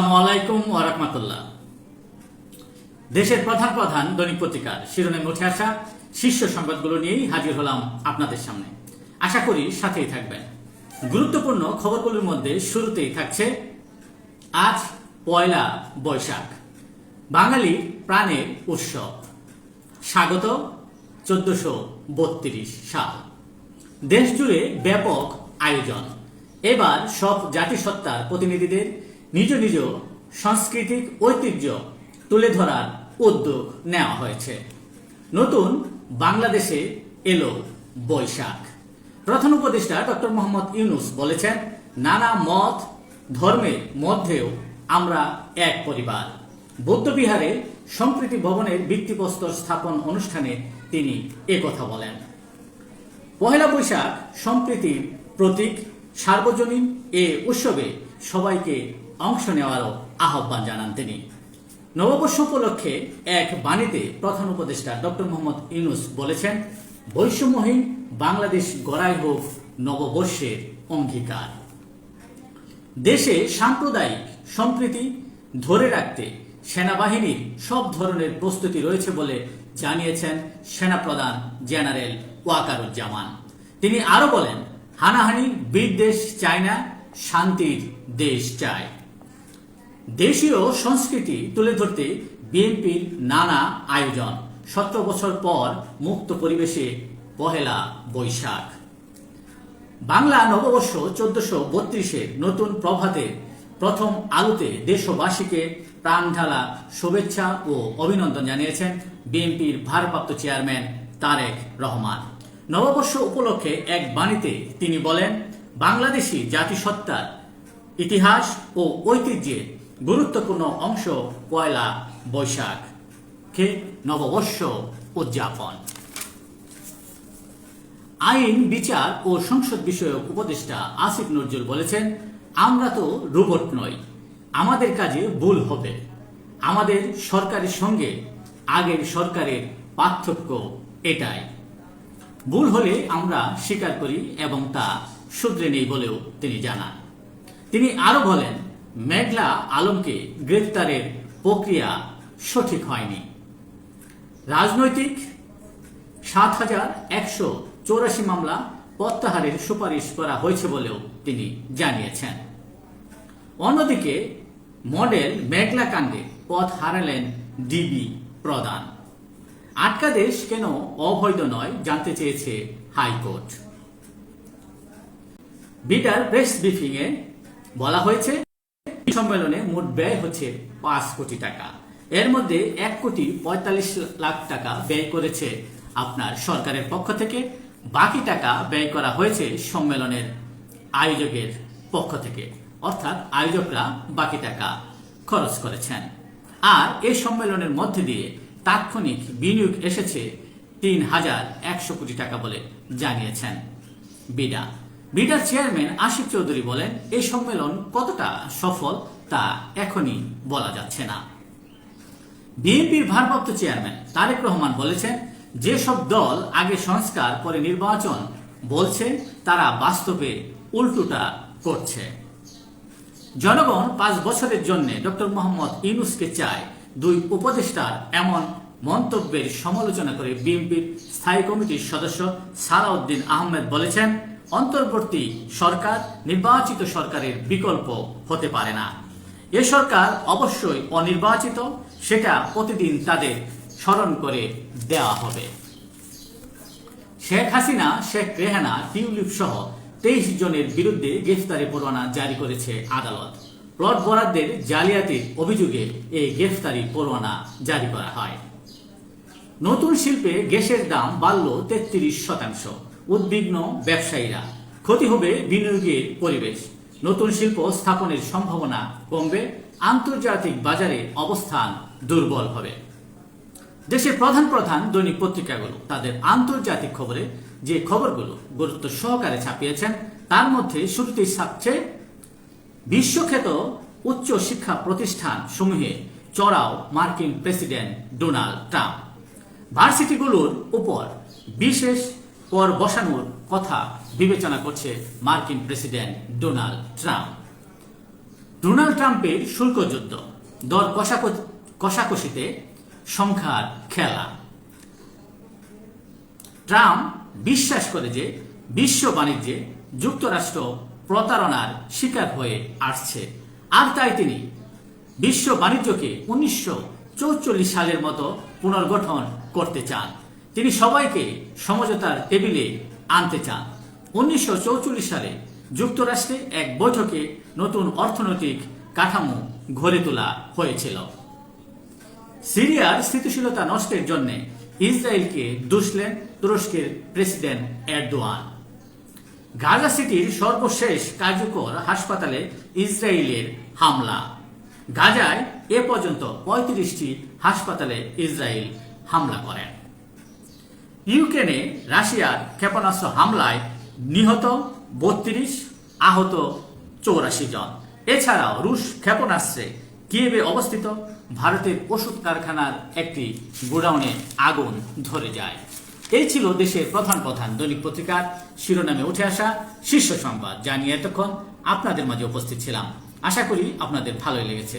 আসসালামু আলাইকুম দেশের প্রধান প্রধান দৈনিক পত্রিকার শিরোনামে উঠে আসা শীর্ষ সংবাদগুলো নিয়েই হাজির হলাম আপনাদের সামনে। আশা করি সাথেই থাকবেন। গুরুত্বপূর্ণ খবরগুলোর মধ্যে শুরুতেই থাকছে আজ পয়লা বৈশাখ, বাঙালি প্রাণের উৎসব। স্বাগত চোদ্দশো বত্রিশ সাল। দেশ জুড়ে ব্যাপক আয়োজন। এবার সব জাতিসত্তার প্রতিনিধিদের নিজ নিজ সাংস্কৃতিক ঐতিহ্য তুলে ধরার উদ্যোগ নেওয়া হয়েছে। নতুন বাংলাদেশে এলো বৈশাখ। প্রধান উপদেষ্টা ডক্টর মোহাম্মদ ইউনুস বলেছেন, নানা মত ধর্মের মধ্যেও আমরা এক পরিবার। বৌদ্ধবিহারে সম্প্রীতি ভবনের ভিত্তিপ্রস্তর স্থাপন অনুষ্ঠানে তিনি একথা বলেন। পহেলা বৈশাখ সম্প্রীতির প্রতীক, সার্বজনীন এ উৎসবে সবাইকে অংশ নেওয়ারও আহ্বান জানান তিনি। নববর্ষ উপলক্ষে এক বাণীতে প্রধান উপদেষ্টা ডক্টর মোহাম্মদ ইউনুস বলেছেন, বৈষম্যহীন বাংলাদেশ গড়াই হোক নববর্ষের অঙ্গীকার। দেশে সাম্প্রদায়িক সম্প্রীতি ধরে রাখতে সেনাবাহিনীর সব ধরনের প্রস্তুতি রয়েছে বলে জানিয়েছেন সেনাপ্রধান জেনারেল ওয়াকারুজ্জামান। তিনি আরও বলেন, হানাহানি বিদ্বেষ চায় না, শান্তির দেশ চায়। দেশীয় সংস্কৃতি তুলে ধরতে বিএনপির নানা আয়োজন। সতেরো বছর পর মুক্ত পরিবেশে পহেলা বৈশাখ। বাংলা নববর্ষ চোদ্দশো বত্রিশের নতুন প্রভাতে প্রথম আলোতে দেশবাসীকে প্রাণ ঢালা শুভেচ্ছা ও অভিনন্দন জানিয়েছেন বিএনপির ভারপ্রাপ্ত চেয়ারম্যান তারেক রহমান। নববর্ষ উপলক্ষে এক বাণীতে তিনি বলেন বাংলাদেশি জাতিসত্তার ইতিহাস ও ঐতিহ্যের গুরুত্বপূর্ণ অংশ পয়লা বৈশাখ কে নববর্ষ উদযাপন। আইন, বিচার ও সংসদ বিষয়ক উপদেষ্টা আসিফ নজরুল বলেছেন, আমরা তো রোবট নই, আমাদের কাজে ভুল হবে। আমাদের সরকারের সঙ্গে আগের সরকারের পার্থক্য এটাই। ভুল হলে আমরা স্বীকার করি এবং তা শুধরে নেই বলেও তিনি জানান। তিনি আরও বলেন মেঘলা আলমকে গ্রেফতারের প্রক্রিয়া সঠিক হয়নি। রাজনৈতিক সাত হাজার একশো চৌরাশি মামলা প্রত্যাহারের সুপারিশ করা হয়েছে বলেও তিনি জানিয়েছেন। অন্যদিকে, মডেল মেঘলা কাণ্ডে পথ হারালেন ডিবি প্রধান। আটকাদেশ কেন অবৈধ নয় জানতে চেয়েছে হাইকোর্ট। বিটার প্রেস ব্রিফিং এ বলা হয়েছে সম্মেলনে মোট ব্যয় হচ্ছে পাঁচ কোটি টাকা। এর মধ্যে এক কোটি পঁয়তাল্লিশ লাখ টাকা ব্যয় করেছে আপনার সরকারের পক্ষ থেকে। বাকি টাকা ব্যয় করা হয়েছে সম্মেলনের আয়োজকের পক্ষ থেকে। অর্থাৎ আয়োজকরা বাকি টাকা খরচ করেছেন। আর এই সম্মেলনের মধ্যে দিয়ে তাৎক্ষণিক বিনিয়োগ এসেছে তিন হাজার একশো কোটি টাকা বলে জানিয়েছেন বিডা। বিডার চেয়ারম্যান আশিফ চৌধুরী বলেন এই সম্মেলন কতটা সফল তা এখনই বলা যাচ্ছে না। বিএনপির ভারপ্রাপ্ত চেয়ারম্যান তারেক রহমান বলেছেন, যেসব দল আগে সংস্কার পরে নির্বাচন বলছে, তারা বাস্তবে উল্টোটা করছে। জনগণ পাঁচ বছরের জন্য ডক্টর মোহাম্মদ ইউনুসকে চায় দুই উপদেষ্টার এমন মন্তব্যের সমালোচনা করে বিএনপির স্থায়ী কমিটির সদস্য সালাউদ্দিন আহমেদ বলেছেন অন্তর্বর্তী সরকার, নির্বাচিত সরকারের বিকল্প হতে পারে না। এ সরকার অবশ্যই অনির্বাচিত, সেটা প্রতিদিন তাদের স্মরণ করে দেওয়া হবে। শেখ হাসিনা, শেখ রেহানা, টিউলিপ সহ তেইশ জনের বিরুদ্ধে গ্রেফতারি পরোয়ানা জারি করেছে আদালত। প্লট বরাদ্দের জালিয়াতির অভিযোগে এই গ্রেফতারি পরোয়ানা জারি করা হয়। নতুন শিল্পে গ্যাসের দাম বাড়ল তেত্রিশ শতাংশ। উদ্বিগ্ন ব্যবসায়ীরা। ক্ষতি হবে বিনিয়োগের পরিবেশ। নতুন শিল্প স্থাপনের সম্ভাবনা কমবে। আন্তর্জাতিক বাজারে অবস্থান দুর্বল হবে। দেশের প্রধান প্রধান দৈনিক পত্রিকাগুলো তাদের আন্তর্জাতিক খবরে যে খবরগুলো গুরুত্ব সহকারে ছাপিয়েছেন, তার মধ্যে শুরুতেই ছাপছে, বিশ্বখ্যাত উচ্চ শিক্ষা প্রতিষ্ঠান সমূহে চড়াও মার্কিন প্রেসিডেন্ট ডোনাল্ড ট্রাম্প। ভার্সিটিগুলোর উপর বিশেষ কর বসানোর কথা বিবেচনা করছে মার্কিন প্রেসিডেন্ট ডোনাল্ড ট্রাম্প। ডোনাল্ড ট্রাম্পের শুল্ক যুদ্ধ, দর কষাক- কষাকষিতে সংখ্যার খেলা। ট্রাম্প বিশ্বাস করে যে বিশ্ব বাণিজ্যে যুক্তরাষ্ট্র প্রতারণার শিকার হয়ে আসছে। আর তাই তিনি বিশ্ব বাণিজ্যকে উনিশশো সালের মতো পুনর্গঠন করতে চান। তিনি সবাইকে সমঝোতার টেবিলে আনতে চান। উনিশশো সালে যুক্তরাষ্ট্রে এক বৈঠকে নতুন অর্থনৈতিক কাঠামো গড়ে তোলা হয়েছিল। সিরিয়ার স্থিতিশীলতা নষ্টের জন্য ইসরায়েলকে দুষলেন তুরস্কের প্রেসিডেন্ট এরদোয়ান। গাজা সিটির সর্বশেষ কার্যকর হাসপাতালে ইসরায়েলের হামলা। গাজায় এ পর্যন্ত পঁয়ত্রিশটি হাসপাতালে ইসরায়েল হামলা করেন। ইউক্রেনে রাশিয়ার ক্ষেপণাস্ত্র হামলায় নিহত বত্রিশ আহত চৌরাশি জন। এছাড়াও রুশ ক্ষেপণাস্ত্রে কিয়েবে অবস্থিত ভারতের ওষুধ কারখানার একটি গোডাউনে আগুন ধরে যায়। এই ছিল দেশের প্রধান প্রধান দৈনিক পত্রিকার শিরোনামে উঠে আসা শীর্ষ সংবাদ। যা নিয়ে এতক্ষণ আপনাদের মাঝে উপস্থিত ছিলাম। আশা করি আপনাদের ভালোই লেগেছে।